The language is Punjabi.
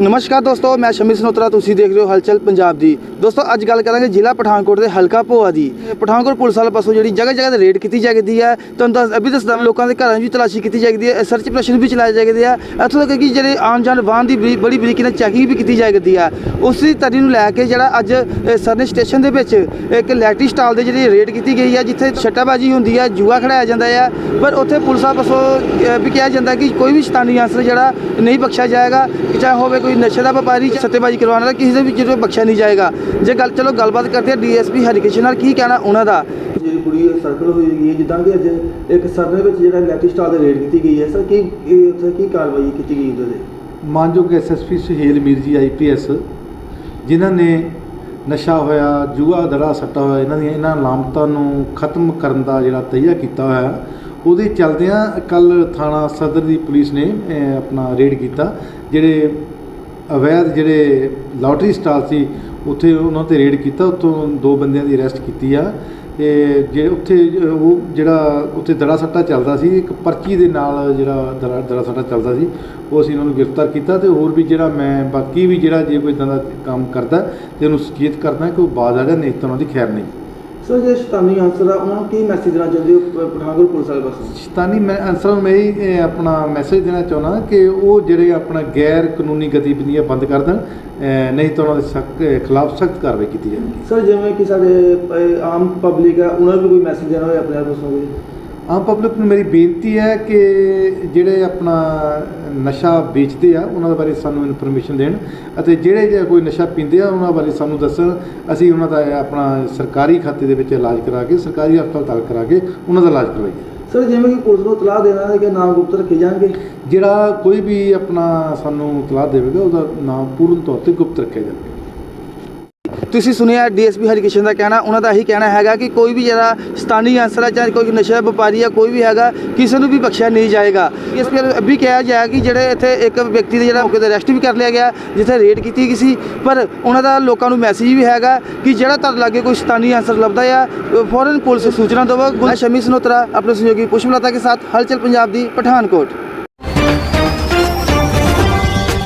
ਨਮਸਕਾਰ ਦੋਸਤੋ ਮੈਂ ਸ਼ਮੀ ਸਨੋਤਰਾ ਤੁਸੀਂ ਦੇਖ ਰਹੇ ਹੋ ਹਲਚਲ ਪੰਜਾਬ ਦੀ। ਦੋਸਤੋ ਅੱਜ ਗੱਲ ਕਰਾਂਗੇ ਜ਼ਿਲ੍ਹਾ ਪਠਾਨਕੋਟ ਦੇ ਹਲਕਾ ਭੋਆ ਦੀ। ਪਠਾਨਕੋਟ ਪੁਲਿਸ ਵਾਲੇ ਪਾਸੋਂ ਜਿਹੜੀ ਜਗ੍ਹਾ ਜਗ੍ਹਾ ਤੇ ਰੇਡ ਕੀਤੀ ਜਾਂਦੀ ਹੈ ਤੁਹਾਨੂੰ ਦੱਸ ਅਭੀ ਦੱਸਦਾ ਲੋਕਾਂ ਦੇ ਘਰਾਂ ਵਿੱਚ ਵੀ ਤਲਾਸ਼ੀ ਕੀਤੀ ਜਾਂਦੀ ਹੈ ਸਰਚ ਆਪਰੇਸ਼ਨ ਵੀ ਚਲਾਏ ਜਾਂਦੇ ਆ। ਇੱਥੋਂ ਤੱਕ ਕਿ ਜਿਹੜੇ ਆਮ ਜਾਨ ਵਾਹਨ ਦੀ ਬੜੀ- ਬੜੀ ਬਰੀਕੀ ਨਾਲ ਚੈਕਿੰਗ ਵੀ ਕੀਤੀ ਜਾਂਦੀ ਹੈ ਉਸੇ ਤਰੀ ਨੂੰ ਲੈ ਕੇ ਜਿਹੜਾ ਅੱਜ ਅ, ਸਰਨੇ ਸਟੇਸ਼ਨ ਦੇ ਵਿੱਚ ਇੱਕ ਲੈਟਰੀ ਸਟਾਲ ਦੇ ਜਿਹੜੀ ਰੇਡ ਕੀਤੀ ਗਈ ਹੈ ਜਿੱਥੇ ਛੱਟਾਬਾਜੀ ਹੁੰਦੀ ਹੈ ਜੂਆ ਖੜਾਇਆ ਜਾਂਦਾ ਹੈ ਪਰ ਉੱਥੇ ਪੁਲਿਸ ਵਾਲੇ ਪਾਸੋਂ ਵੀ ਕਿਹਾ ਜਾਂਦਾ ਕਿ ਕੋਈ ਵੀ ਸ਼ਤਾਨੀ ਅੰਸਰ ਜਿਹੜਾ ਨਹੀਂ ਬਖਸ਼ਿਆ ਜਾਏਗਾ ਚਾਹੇ ਹੋਵੇ ਕੋਈ ਨਸ਼ੇ ਦਾ ਵਪਾਰੀ ਸੱਤੇਬਾਜ਼ੀ ਕਰਵਾਉਣ ਵਾਲਾ ਕਿਸੇ ਦੇ ਵੀ ਜਿਹੜਾ ਬਖਸ਼ਿਆ ਨਹੀਂ ਜਾਏਗਾ। ਜੇ ਗੱਲ ਚਲੋ ਗੱਲਬਾਤ ਕਰਦੇ ਆ ਡੀਐਸਪੀ ਹਰੀਕ੍ਰਿਸ਼ਨ ਨਾਲ ਕੀ ਕਹਿਣਾ ਉਹਨਾਂ ਦਾ? ਜਿਹੜੀ ਕੁੜੀ ਸਰਕਲ ਹੋਈ ਗਈ ਹੈ ਜਿੱਦਾਂ ਕਿ ਅੱਜ ਇੱਕ ਸਰਨੇ ਵਿੱਚ ਜਿਹੜਾ ਲੈਟਰੀ ਸਟਾਲ ਦੇ ਰੇਡ ਕੀਤੀ ਗਈ ਹੈ ਸਰ ਕੀ ਉੱਥੇ ਕੀ ਕਾਰਵਾਈ ਕੀਤੀ ਗਈ ਉਹਦੇ ਮਾਨਯੋਗ ਐਸਐਸਪੀ ਸੁਹੇਲ ਮੀਰ ਜੀ ਆਈਪੀਐਸ ਜਿਨ੍ਹਾਂ ਨੇ ਨਸ਼ਾ ਹੋਇਆ ਜੂਆ ਦੜਾ ਸੱਟਾ ਹੋਇਆ ਇਹਨਾਂ ਦੀਆਂ ਇਹਨਾਂ ਲਾਮਤਾਂ ਨੂੰ ਖਤਮ ਕਰਨ ਦਾ ਜਿਹੜਾ ਤਈਆ ਕੀਤਾ ਹੋਇਆ ਉਹਦੇ ਚਲਦਿਆਂ ਕੱਲ ਥਾਣਾ ਸਦਰ ਦੀ ਪੁਲਿਸ ਨੇ ਆਪਣਾ ਰੇਡ ਕੀਤਾ ਜਿਹੜੇ ਅਵੈਧ ਜਿਹੜੇ ਲਾਟਰੀ ਸਟਾਲ ਸੀ, ਉੱਥੇ ਉਹਨਾਂ ਤੇ ਰੇਡ ਕੀਤਾ, ਉੱਥੋਂ ਦੋ ਬੰਦਿਆਂ ਦੀ ਅਰੈਸਟ ਕੀਤੀ ਆ। ਅਤੇ ਜੇ ਉੱਥੇ, ਉਹ ਜਿਹੜਾ ਉੱਥੇ ਦੜਾ ਸੱਟਾ ਚੱਲਦਾ ਸੀ, ਇੱਕ ਪਰਚੀ ਦੇ ਨਾਲ ਜਿਹੜਾ ਦੜਾ ਦੜਾ ਸੱਟਾ ਚੱਲਦਾ ਸੀ, ਉਹ ਅਸੀਂ ਉਹਨਾਂ ਨੂੰ ਗ੍ਰਿਫਤਾਰ ਕੀਤਾ ਅਤੇ ਹੋਰ ਵੀ ਜਿਹੜਾ ਮੈਂ, ਬਾਕੀ ਵੀ ਜਿਹੜਾ ਜੇ ਕੋਈ ਇੱਦਾਂ ਦਾ ਕੰਮ ਕਰਦਾ ਅਤੇ ਉਹਨੂੰ ਸੁਚੇਤ ਕਰਦਾ ਕਿ ਉਹ ਬਾਜ਼ ਆ ਜਾ ਨਹੀਂ ਤਾਂ ਉਹਨਾਂ ਦੀ ਖੈਰ ਨਹੀਂ। ਸਰ ਜੇ ਸ਼ਤਾਨੀ ਅਨਸਰ ਆ ਉਹਨਾਂ ਨੂੰ ਕੀ ਮੈਸੇਜ ਦੇਣਾ ਚਾਹੁੰਦੇ ਹੋ ਪਠਾਨਕੋਟ ਪੁਲਿਸ ਵਾਲੇ ਪਾਸੋਂ? ਸ਼ੈਤਾਨੀ ਮੈਂ ਅਨਸਰਾਂ ਨੂੰ ਮੈਂ ਇਹ ਆਪਣਾ ਮੈਸੇਜ ਦੇਣਾ ਚਾਹੁੰਦਾ ਕਿ ਉਹ ਜਿਹੜੇ ਆਪਣਾ ਗੈਰ ਕਾਨੂੰਨੀ ਗਤੀਵਿਧੀਆਂ ਬੰਦ ਕਰ ਦੇਣ ਨਹੀਂ ਤਾਂ ਉਹਨਾਂ ਦੇ ਸਖਤ ਖਿਲਾਫ ਸਖਤ ਕਾਰਵਾਈ ਕੀਤੀ ਜਾਵੇਗੀ ਸਰ ਜਿਵੇਂ ਕਿ ਸਾਡੇ ਆਮ ਪਬਲਿਕ ਹੈ ਉਹਨਾਂ ਨੂੰ ਵੀ ਕੋਈ ਮੈਸੇਜ ਦੇਣਾ ਹੋਵੇ ਆਪਣੇ ਆਪ ਕੋਈ ਆਮ ਪਬਲਿਕ ਨੂੰ ਮੇਰੀ ਬੇਨਤੀ ਹੈ ਕਿ ਜਿਹੜੇ ਆਪਣਾ ਨਸ਼ਾ ਵੇਚਦੇ ਆ ਉਹਨਾਂ ਦੇ ਬਾਰੇ ਸਾਨੂੰ ਇਨਫੋਰਮੇਸ਼ਨ ਦੇਣ ਅਤੇ ਜਿਹੜੇ ਜੇ ਕੋਈ ਨਸ਼ਾ ਪੀਂਦੇ ਆ ਉਹਨਾਂ ਬਾਰੇ ਸਾਨੂੰ ਦੱਸਣ। ਅਸੀਂ ਉਹਨਾਂ ਦਾ ਆਪਣਾ ਸਰਕਾਰੀ ਖਾਤੇ ਦੇ ਵਿੱਚ ਇਲਾਜ ਕਰਾ ਕੇ ਸਰਕਾਰੀ ਹਸਪਤਾਲ ਕਰਾ ਕੇ ਉਹਨਾਂ ਦਾ ਇਲਾਜ ਕਰਵਾਈਏ। ਸਰ ਜਿਵੇਂ ਕਿ ਪੁਲਿਸ ਨੂੰ ਇਤਲਾਹ ਦੇਣਾ ਹੈ ਕਿ ਨਾਮ ਗੁਪਤ ਰੱਖੇ ਜਾਣਗੇ? ਜਿਹੜਾ ਕੋਈ ਵੀ ਆਪਣਾ ਸਾਨੂੰ ਇਤਲਾਹ ਦੇਵੇਗਾ ਉਹਦਾ ਨਾਮ ਪੂਰਨ ਤੌਰ ਤੇ ਗੁਪਤ ਰੱਖਿਆ ਜਾਵੇਗਾ। ਤੁਸੀਂ ਸੁਣਿਆ ਡੀਐਸਪੀ ਹਰੀਕ੍ਰਿਸ਼ਨ ਦਾ ਕਹਿਣਾ, ਉਹਨਾਂ ਦਾ ਇਹੀ ਕਹਿਣਾ ਹੈਗਾ ਕਿ ਕੋਈ ਵੀ ਜਿਹੜਾ ਸਥਾਨੀ ਅਨਸਰ ਹੈ ਜਾਂ ਕੋਈ ਨਸ਼ਾ ਵਪਾਰੀ ਆ, ਕੋਈ ਵੀ ਹੈਗਾ, ਕਿਸੇ ਨੂੰ ਵੀ ਬਖਸ਼ਿਆ ਨਹੀਂ ਜਾਏਗਾ। ਇਸ ਡੀਐਸਪੀ ਵੀ ਕਿਹਾ ਜਾਇਆ ਕਿ ਜਿਹੜੇ ਇੱਥੇ ਇੱਕ ਵਿਅਕਤੀ ਦੇ ਜਿਹੜਾ ਮੌਕੇ ਤੇ ਅਰੈਸਟ ਵੀ ਕਰ ਲਿਆ ਗਿਆ, ਜਿੱਥੇ ਰੇਡ ਕੀਤੀ ਗਈ ਸੀ, ਪਰ ਉਹਨਾਂ ਦਾ ਲੋਕਾਂ ਨੂੰ ਮੈਸੇਜ ਵੀ ਹੈਗਾ ਕਿ ਜਿਹੜਾ ਤੁਹਾਡੇ ਲਾਗੇ ਕੋਈ ਸਥਾਨੀ ਅਨਸਰ ਲੱਭਦਾ ਆ ਫੌਰਨ ਪੁਲਿਸ ਸੂਚਨਾ ਦੇਵੋ। ਮੈਂ ਸ਼ਮੀ ਸਨੋਤਰਾ, ਆਪਣੇ ਸਹਿਯੋਗੀ ਪੁਸ਼ਮਲਤਾ ਕੇ ਸਾਥ, ਹਲਚਲ ਪੰਜਾਬ ਦੀ ਪਠਾਨਕੋਟ।